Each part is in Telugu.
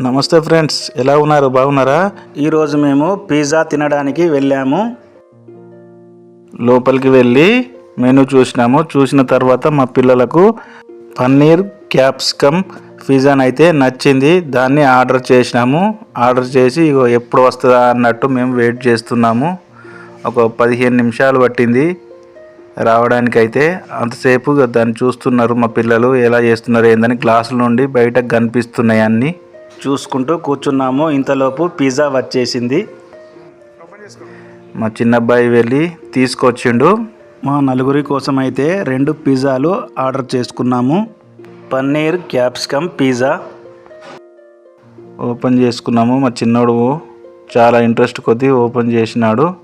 నమస్తే ఫ్రెండ్స్ ఎలా ఉన్నారు? బాగున్నారా? ఈరోజు మేము పిజ్జా తినడానికి వెళ్ళాము. లోపలికి వెళ్ళి మెనూ చూసినాము. చూసిన తర్వాత మా పిల్లలకు పన్నీర్ క్యాప్సికమ్ పిజ్జాని అయితే నచ్చింది. దాన్ని ఆర్డర్ చేసినాము. ఆర్డర్ చేసి ఇగో ఎప్పుడు వస్తుందా అన్నట్టు మేము వెయిట్ చేస్తున్నాము. ఒక పదిహేను నిమిషాలు పట్టింది రావడానికైతే అంతసేపు దాన్ని చూస్తున్నారు మా పిల్లలు. ఎలా చేస్తున్నారు ఏందని గ్లాసుల నుండి బయటకు కనిపిస్తున్నాయి అన్నీ. చూసుకుంటూ కూర్చున్నాము. ఇంతలోపు పిజ్జా వచ్చేసింది. మా చిన్నబ్బాయి వెళ్ళి తీసుకొచ్చిండు. మా నలుగురి కోసం అయితే రెండు పిజ్జాలు ఆర్డర్ చేసుకున్నాము. పన్నీర్ క్యాప్సికమ్ పిజ్జా ఓపెన్ చేసుకున్నాము. మా చిన్నోడు చాలా ఇంట్రెస్ట్ కొద్దీ ఓపెన్ చేసినాడు.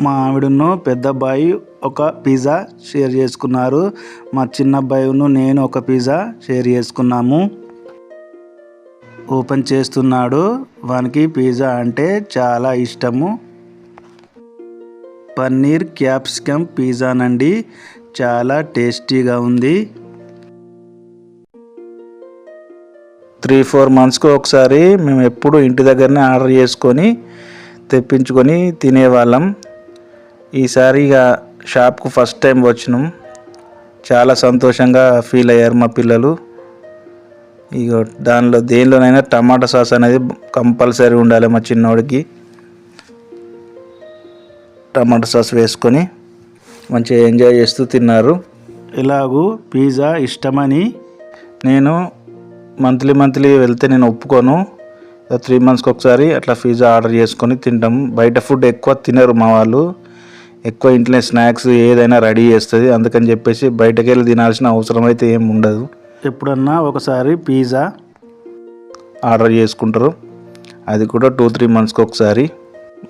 మా ఆవిడను పెద్ద అబ్బాయి ఒక పిజ్జా షేర్ చేసుకున్నారు. మా చిన్నబ్బాయిను నేను ఒక పిజ్జా షేర్ చేసుకున్నాము. ఓపెన్ చేస్తున్నాడు. వానికి పిజ్జా అంటే చాలా ఇష్టము. పన్నీర్ క్యాప్సికమ్ పిజ్జానండి చాలా టేస్టీగా ఉంది. త్రీ ఫోర్ మంత్స్కి ఒకసారి మేము ఎప్పుడు ఇంటి దగ్గరనే ఆర్డర్ చేసుకొని తెప్పించుకొని తినేవాళ్ళం. ఈసారి ఇక షాప్కు ఫస్ట్ టైం వచ్చినాం. చాలా సంతోషంగా ఫీల్ అయ్యారు మా పిల్లలు. ఇక దానిలో దేనిలోనైనా టమాటా సాస్ అనేది కంపల్సరీ ఉండాలి మా చిన్నోడికి. టమాటా సాస్ వేసుకొని మంచిగా ఎంజాయ్ చేస్తూ తిన్నారు. ఇలాగూ పిజ్జా ఇష్టమని? నేను మంత్లీ మంత్లీ వెళ్తే నేను ఒప్పుకోను. త్రీ మంత్స్కి ఒకసారి అట్లా పిజ్జా ఆర్డర్ చేసుకొని తింటాం. బయట ఫుడ్ ఎక్కువ తినరు మా వాళ్ళు. ఎక్కువ ఇంట్లో స్నాక్స్ ఏదైనా రెడీ చేస్తుంది. అందుకని చెప్పేసి బయటకు వెళ్ళి తినాల్సిన అవసరం అయితే ఏం ఉండదు. ఎప్పుడన్నా ఒకసారి పిజ్జా ఆర్డర్ చేసుకుంటారు. అది కూడా టూ త్రీ మంత్స్కి ఒకసారి.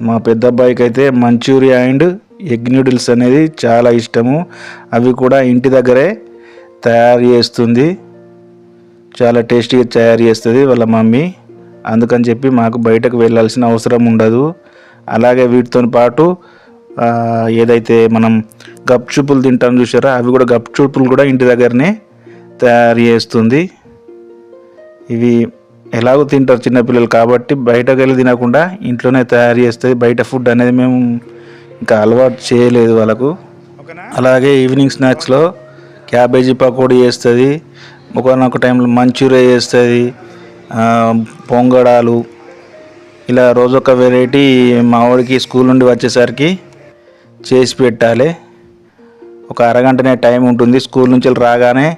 మా పెద్ద అబ్బాయికి అయితే మంచూరియా అండ్ ఎగ్ నూడిల్స్ అనేది చాలా ఇష్టము. అవి కూడా ఇంటి దగ్గరే తయారు చేస్తుంది. చాలా టేస్టీగా తయారు చేస్తుంది వాళ్ళ మమ్మీ. అందుకని చెప్పి మాకు బయటకు వెళ్ళాల్సిన అవసరం ఉండదు. అలాగే వీటితో పాటు ఏదైతే మనం గప్చుప్పులు తింటాం చూసారో అవి కూడా గప్చుప్పులు కూడా ఇంటి దగ్గరనే తయారు చేస్తుంది. ఇవి ఎలాగో తింటారు చిన్నపిల్లలు కాబట్టి బయటకు వెళ్ళి తినకుండా ఇంట్లోనే తయారు చేస్తుంది. బయట ఫుడ్ అనేది మేము ఇంకా అలవాటు చేయలేదు వాళ్ళకు. అలాగే ఈవినింగ్ స్నాక్స్లో క్యాబేజీ పకోడీ చేస్తుంది. ఒకనొక టైంలో మంచూరియా చేస్తుంది. పొంగడాలు. ఇలా రోజొక వెరైటీ మా వాడికి స్కూల్ నుండి వచ్చేసరికి చేసి పెట్టాలి. ఒక అరగంటనే టైం ఉంటుంది. స్కూల్ నుంచి రాగానే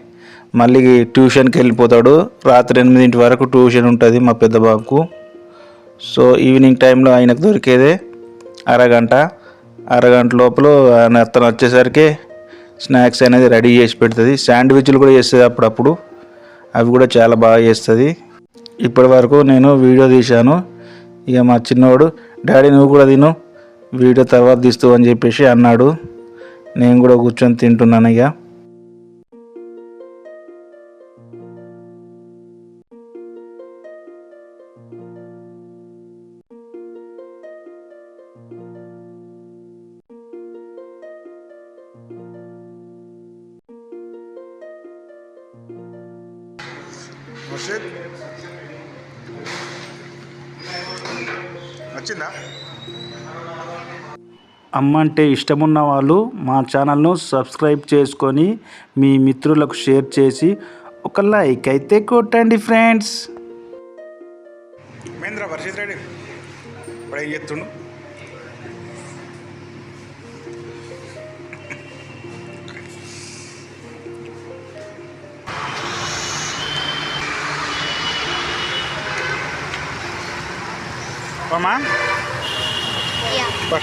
మళ్ళీ ట్యూషన్కి వెళ్ళిపోతాడు. రాత్రి ఎనిమిదింటి వరకు ట్యూషన్ ఉంటుంది మా పెద్ద బాబుకు. సో ఈవినింగ్ టైంలో ఆయనకు దొరికేదే అరగంట. అరగంట లోపల ఆయన అతను వచ్చేసరికి స్నాక్స్ అనేది రెడీ చేసి పెడుతుంది. శాండ్విచ్లు కూడా చేస్తుంది అప్పుడప్పుడు. అవి కూడా చాలా బాగా చేస్తుంది. ఇప్పటి వరకు నేను వీడియో తీశాను. ఇక మా చిన్నవాడు డాడీ నువ్వు కూడా తిను. వీడియో తర్వాత తీస్తూ అని చెప్పేసి అన్నాడు. నేను కూడా కూర్చొని తింటున్నాను ఇక. ముర్షిద్. వచ్చిందా అమ్మ అంటే ఇష్టమున్న వాళ్ళు మా ఛానల్ను సబ్స్క్రైబ్ చేసుకొని మీ మిత్రులకు షేర్ చేసి ఒక లైక్ అయితే కొట్టండి ఫ్రెండ్స్. మహేంద్ర వర్షిత్ రెడ్డి ఇప్పుడు ఏం చెప్తుండు Mama? Yeah. Bye.